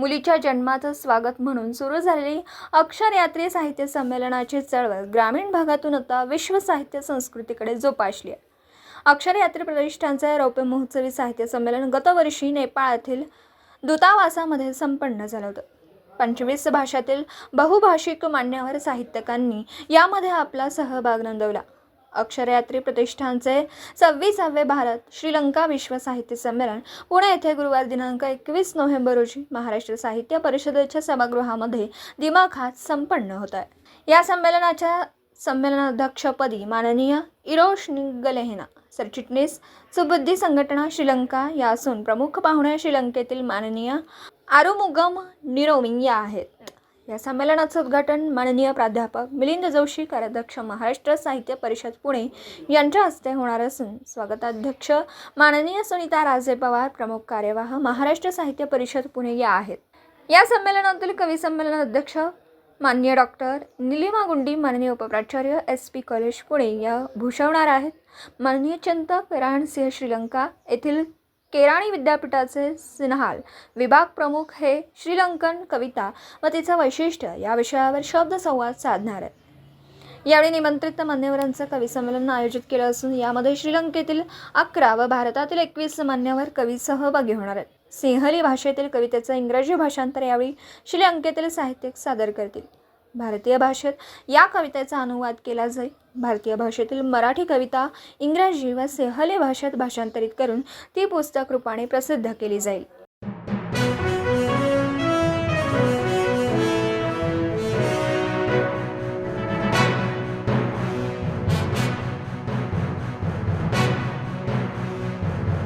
मुलीच्या जन्माचं स्वागत म्हणून सुरू झालेली अक्षरयात्री साहित्य संमेलनाची चळवळ ग्रामीण भागातून आता विश्व साहित्य संस्कृतीकडे जोपासली आहे. अक्षरयात्री प्रतिष्ठानचे रौप्य महोत्सवी साहित्य संमेलन गतवर्षी नेपाळातील दूतावासामध्ये संपन्न झालं होतं. पंचवीस भाषातील बहुभाषिक मान्यवर साहित्यकांनी यामध्ये आपला सहभाग नोंदवला. अक्षरयात्री प्रतिष्ठानचे सव्वीसावे भारत श्रीलंका विश्व साहित्य संमेलन पुणे येथे गुरुवार दिनांक एकवीस नोव्हेंबर रोजी महाराष्ट्र साहित्य परिषदेच्या सभागृहामध्ये दिमाखात संपन्न होत आहे. या संमेलनाच्या संमेलनाध्यक्षपदी माननीय इरोश निगलेहना सरचिटणीस सुबुद्धी संघटना श्रीलंका या असून प्रमुख पाहुण्या श्रीलंकेतील माननीय आरुमुगम निरोमिंग या आहेत. या संमेलनाचं उद्घाटन माननीय प्राध्यापक मिलिंद जोशी कार्याध्यक्ष महाराष्ट्र साहित्य परिषद पुणे यांच्या हस्ते होणार असून स्वागताध्यक्ष माननीय सुनीता राजे पवार प्रमुख कार्यवाह महाराष्ट्र साहित्य परिषद पुणे या आहेत. या संमेलनातील कवी संमेलन अध्यक्ष मान्य डॉक्टर निलिमा गुंडी माननीय उपप्राचार्य एस पी कॉलेज पुणे या भूषवणार आहेत. माननीय चिंतक सिंह श्रीलंका येथील केराणी विद्यापीठाचे सिन्हाल विभाग प्रमुख हे श्रीलंकन कविता व तिचं वैशिष्ट्य या विषयावर शब्दसंवाद साधणार आहेत. यावेळी निमंत्रित मान्यवरांचं कवी संमेलन आयोजित केलं असून यामध्ये श्रीलंकेतील अकरा व भारतातील एकवीस मान्यवर कवी सहभागी होणार आहेत. सिंहली भाषेतील कवितेचं इंग्रजी भाषांतर यावेळी श्रीलंकेतील साहित्यिक सादर करतील. भारतीय भाषेत या कवितेचा अनुवाद केला जाईल भारतीय भाषेतील मराठी कविता इंग्रजी व सेहली भाषेत भाषांतरित करून ती पुस्तक रूपाने प्रसिद्ध केली जाईल.